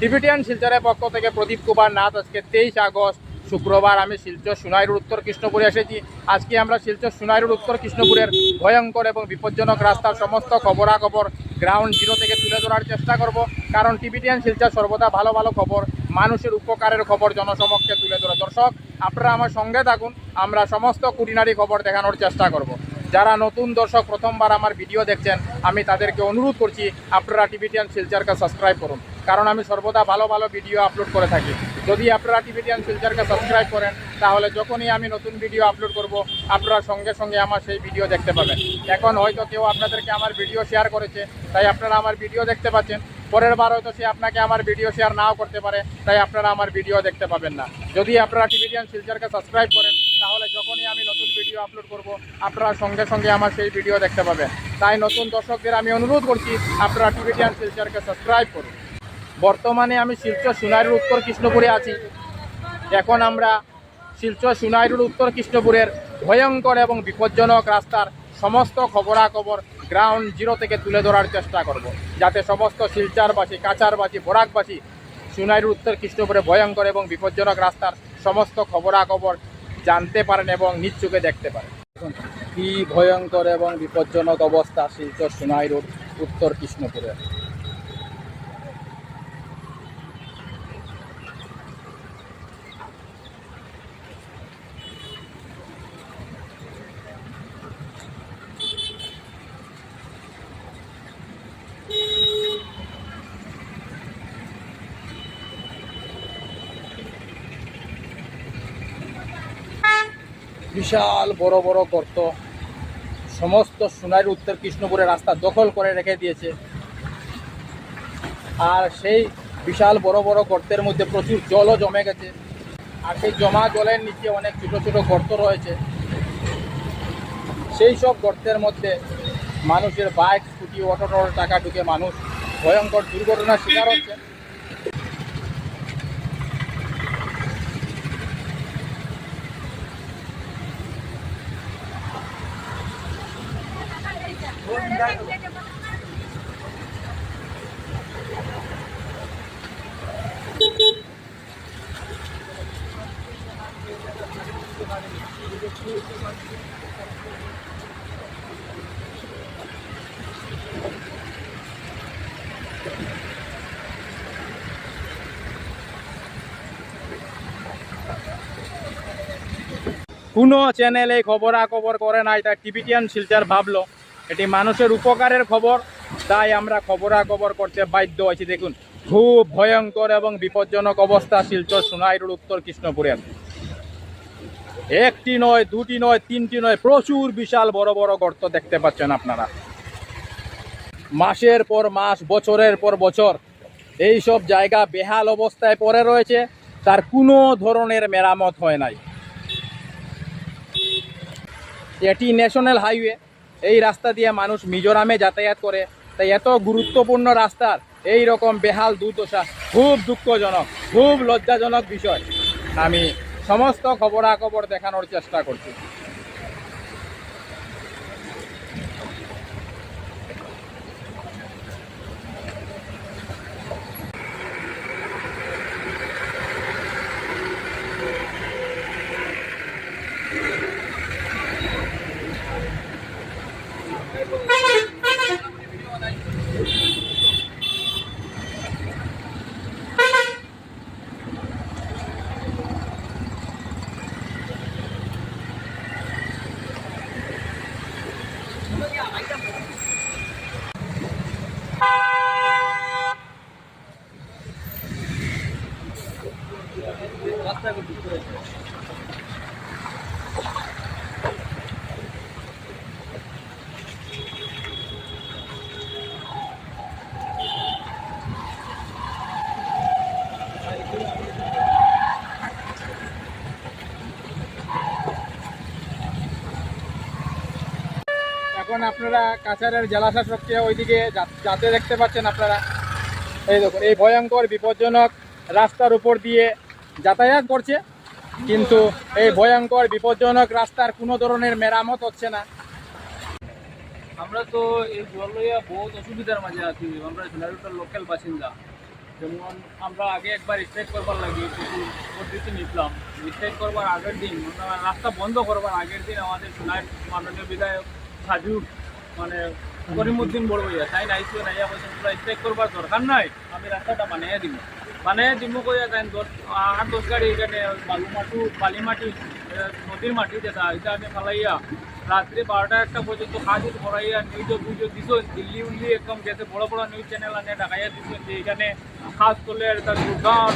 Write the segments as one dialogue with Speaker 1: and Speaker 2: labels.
Speaker 1: Tibetan শিলচরের পক্ষ থেকে প্রদীপ কুমার নাথ আজকে তেইশ আগস্ট শুক্রবার। আমি শিলচর সোনাইরুর উত্তর কৃষ্ণপুরে এসেছি। আজকে আমরা শিলচর সোনাইরুর উত্তর কৃষ্ণপুরের ভয়ঙ্কর এবং বিপজ্জনক রাস্তার সমস্ত খবরাখবর গ্রাউন্ড জিরো থেকে তুলে ধরার চেষ্টা করব। কারণ টিবিটিয়ান শিলচর সর্বদা ভালো ভালো খবর, মানুষের উপকারের খবর জনসমক্ষে তুলে ধরে। দর্শক, আপনারা আমার সঙ্গে থাকুন, আমরা সমস্ত কুটিনারি খবর দেখানোর চেষ্টা করব। যারা নতুন দর্শক, প্রথমবার আমার ভিডিও দেখছেন, আমি তাদেরকে অনুরোধ করছি, আপনারা টিভিটিয়ান শিলচারকে সাবস্ক্রাইব করুন। কারণ আমি সর্বদা ভালো ভালো ভিডিও আপলোড করে থাকি। যদি আপনারা টিভিটিয়ান শিলচারকে সাবস্ক্রাইব করেন, তাহলে যখনই আমি নতুন ভিডিও আপলোড করব, আপনারা সঙ্গে সঙ্গে আমার সেই ভিডিও দেখতে পাবেন। এখন হয়তো কেউ আপনাদেরকে আমার ভিডিও শেয়ার করেছে, তাই আপনারা আমার ভিডিও দেখতে পাচ্ছেন। পরের বার হয়তো সে আপনাকে আমার ভিডিও শেয়ার নাও করতে পারে, তাই আপনারা আমার ভিডিও দেখতে পাবেন না। যদি আপনারা টিভিটিয়ান শিলচারকে সাবস্ক্রাইব করেন, তাহলে যখনই আমি নতুন ভিডিও আপলোড করব, আপনারা সঙ্গে সঙ্গে আমার সেই ভিডিও দেখতে পাবেন। তাই নতুন দর্শকদের আমি অনুরোধ করছি, আপনারা টিভিটিয়ান শিলচরকে সাবস্ক্রাইব করুন। বর্তমানে আমি শিলচর সোনাইরুর উত্তর কৃষ্ণপুরে আছি। এখন আমরা শিলচর সোনাইরুর উত্তর কৃষ্ণপুরের ভয়ঙ্কর এবং বিপজ্জনক রাস্তার সমস্ত খবরাখবর গ্রাউন্ড জিরো থেকে তুলে ধরার চেষ্টা করব। যাতে সমস্ত শিলচারবাসী কাচারবাসী বরাকবাসী সোনাইরুর উত্তর কৃষ্ণপুরে ভয়ঙ্কর এবং বিপজ্জনক রাস্তার সমস্ত খবরাখবর জানতে পারেন এবং চোখে দেখতে পারেন। কি ভয়ঙ্কর এবং বিপজ্জনক অবস্থা শিলচর সোনাইরুর উত্তর কৃষ্ণপুরে। বিশাল বড় বড় গর্ত। সমস্ত সোনাইর উত্তর কৃষ্ণপুরের রাস্তা দখল করে রেখে দিয়েছে। আর সেই বিশাল বড় বড় গর্তের মধ্যে প্রচুর জলও জমে গেছে। আর সেই জমা জলের নিচে অনেক ছোট ছোট গর্ত রয়েছে। সেই সব গর্তের মধ্যে মানুষের বাইক, স্কুটি অটো টোটো টাকা ঢুকে মানুষ ভয়ঙ্কর দুর্ঘটনার শিকার হচ্ছে। কোনো চ্যানেল এই খবরাখবর করে নাই তাই টিভিটিয়ান শিলচার ভাবলো। এটি মানুষের উপকারের খবর, তাই আমরা খবরাখবর করতে বাধ্য হয়েছি দেখুন, খুব ভয়ঙ্কর এবং বিপজ্জনক অবস্থা শিলচর সোনাইরুর উত্তর কৃষ্ণপুরের একটি নয়, দুটি নয়, তিনটি নয়, প্রচুর বিশাল বড় বড় গর্ত দেখতে পাচ্ছেন আপনারা। মাসের পর মাস, বছরের পর বছর এই সব জায়গা বেহাল অবস্থায় পড়ে রয়েছে, তার কোনো ধরনের মেরামত হয় নাই। এটি ন্যাশনাল হাইওয়ে, এই রাস্তা দিয়ে মানুষ মিজোরামে যাতায়াত করে, তাই এত গুরুত্বপূর্ণ রাস্তার এই রকম বেহাল দুর্দশা, খুব দুঃখজনক, খুব লজ্জাজনক বিষয়। আমি সমস্ত খবরাখবর দেখানোর চেষ্টা করছি। এখন আপনারা কাছাড়ের জেলা শাসককে ওইদিকে যাতে দেখতে পাচ্ছেন আপনারা। এই দেখুন, এই ভয়ঙ্কর বিপজ্জনক রাস্তার উপর দিয়ে যাতায়াত করছে, কিন্তু এই ভয়ঙ্কর, বিপজ্জনক রাস্তার কোনো ধরনের মেরামত হচ্ছে না।
Speaker 2: আমরা তো এই জল লইয়া বহুত অসুবিধার মাঝে আছি। আমরা সোনারুটার লোকাল বাসিন্দা। যেমন আমরা আগে একবার স্ট্রাইক করবার লাগি পদ্ধতি নিলাম। স্ট্রাইক করবার আগের দিন রাস্তা বন্ধ করবার আগের দিন আমাদের সোনার মাননীয় বিধায়ক সাজু মানে করিমুদ্দিন বড় হইয়া তাই নাইছিল নাইয়া বলছেন স্ট্রাইক করবার দরকার নাই, আমি রাস্তাটা বানিয়ে দিব। বানিয়ে দিব কইয়া তাই দশ আট দশ গাড়ি এখানে বালু মাটু, বালি মাটি নদীর মাটি যেটা এটা আমি ফালাইয়া রাত্রি বারোটা একটা পর্যন্ত কাজ করাইয়া নিউজ বুঝ দিছ, দিল্লি উল্লি একদম গেছে বড় বড় নিউজ চ্যানেল আনে, ঢাকাইয়া দিছ যে এখানে কাজ করলে তার দুর্গাঁও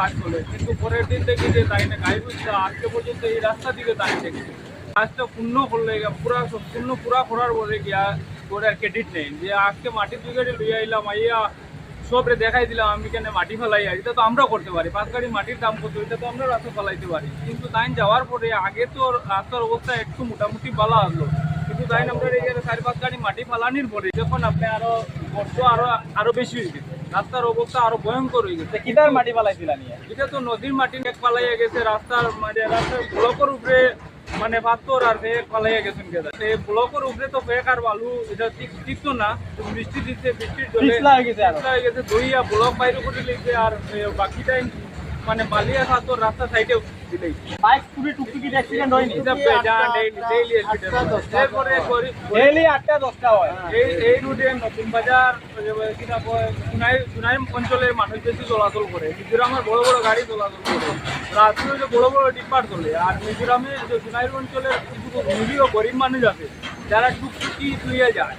Speaker 2: কাজ করলে কিন্তু পরের দিন দেখি যে তাই না বুঝতে আজকে পর্যন্ত এই রাস্তা দিকে তাই দেখি কাজটা পূর্ণ করলে পুরা সম্পূর্ণ পুরা করার পরে গিয়া ওরা ক্রেডিট নেই। যে আজকে মাটির দুই গাড়ি লইয়া আইলাম আইয়া সবরে দেখাই দিলাম আমি কেন মাটি ফেলাই এটা তো আমরা করতে পারি। পাঁচ গাড়ি মাটির দাম কত? এটা তো আমরা রাস্তা ফেলাইতে পারি। কিন্তু তাই যাওয়ার পরে আগে তো রাস্তার অবস্থা একটু মোটামুটি ভালো আসলো। কিন্তু তাই আমরা এই যে চারি পাঁচ গাড়ি মাটি ফালানির পরে যখন আপনি আরও কষ্ট আরও আরও বেশি হয়ে গেছে রাস্তার অবস্থা আরও ভয়ঙ্কর হয়ে গেছে।
Speaker 3: কিটার মাটি পালাইছিলা নিয়ে?
Speaker 2: এটা তো নদীর মাটি এক পালাইয়া গেছে রাস্তার মানে রাস্তার ব্লকের উপরে মানে পাথর আর ফেক পালাইয়া গেছেন গেছে এই ব্লকের উপরে তো ফেক আর বালু এটা ঠিক ঠিক তো না বৃষ্টি দিতে বৃষ্টির জলে
Speaker 3: পিছলা হয়ে গেছে আরও।
Speaker 2: পিছলা হয়ে গেছে দইয়া ব্লক বাইরে করে লিখছে আর বাকি টাইম মানে বালিয়া পাথর রাস্তা সাইডে দিলেই
Speaker 3: বাইক টুকটুকি অ্যাক্সিডেন্ট হয়নি।
Speaker 2: এটা ডেইলি এরপরে
Speaker 3: হয়।
Speaker 2: এই এই রুটে নতুন বাজার কিনা সুনাই সুনাই অঞ্চলের মানুষ বেশি চলাচল করে। মিজোরামের বড় বড় গাড়ি চলাচল করে। রাত্রে যে বড় বড় ডিপার চলে। আর মিজোরামে যে সুনাই অঞ্চলের কিছু গরিব মানুষ আছে যারা টুকটুকি লইয়ে যায়।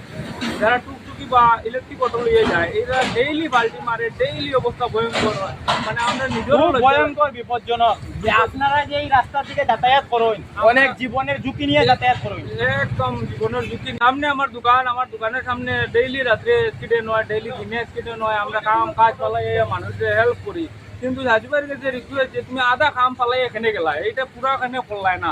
Speaker 2: যারা টুকটুকি বা ইলেকট্রিক অটো লইয়ে যায় এরা ডেইলি বাল্টি মারে ডেইলি অবস্থা ভয়ঙ্কর হয়। মানে আমরা নিজেরও
Speaker 3: ভয়ঙ্কর বিপজ্জনক। যে আপনারা যে এই রাস্তা থেকে যাতায়াত করেন অনেক জীবনের ঝুঁকি নিয়ে যাতায়াত করেন।
Speaker 2: একদম জীবনের ঝুঁকি। সামনে আমার দোকান আমার দোকানের সামনে ডেইলি রাত্রে অ্যাক্সিডেন্ট হয় ডেইলি দিনে অ্যাক্সিডেন্ট হয়। আমরা কাম কাজ পালাই মানুষের হেল্প করি। কিন্তু হাজিবার কাছে রিকোয়েস্ট যে তুমি আধা কাম পালাই এখানে গেলা এইটা পুরা এখানে করলাই না।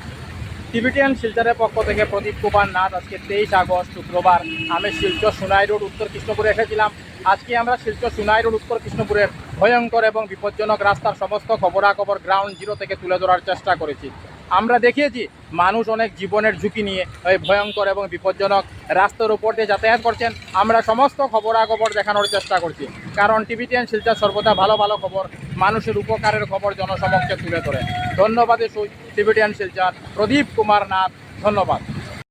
Speaker 1: টিবিটিয়ান শিলচরের পক্ষ থেকে প্রদীপ কুমার নাথ আজকে তেইশ আগস্ট শুক্রবার। আমি শিলচর সোনাই রোড, উত্তর কৃষ্ণপুরে এসেছিলাম। আজকে আমরা শিলচর সোনাই রোড, উত্তর কৃষ্ণপুরের ভয়ঙ্কর এবং বিপজ্জনক রাস্তার সমস্ত খবরাখবর গ্রাউন্ড জিরো থেকে তুলে ধরার চেষ্টা করেছি। আমরা দেখিয়েছি, মানুষ অনেক জীবনের ঝুঁকি নিয়ে ওই ভয়ঙ্কর এবং বিপজ্জনক রাস্তার উপর দিয়ে যাতায়াত করছেন। আমরা সমস্ত খবরাখবর দেখানোর চেষ্টা করছি। কারণ টিভিটিয়ান শিলচর সর্বদা ভালো ভালো খবর, মানুষের উপকারের খবর জনসমক্ষে তুলে ধরে। ধন্যবাদ টিভিটিয়ান শিলচার প্রদীপ কুমার নাথ ধন্যবাদ।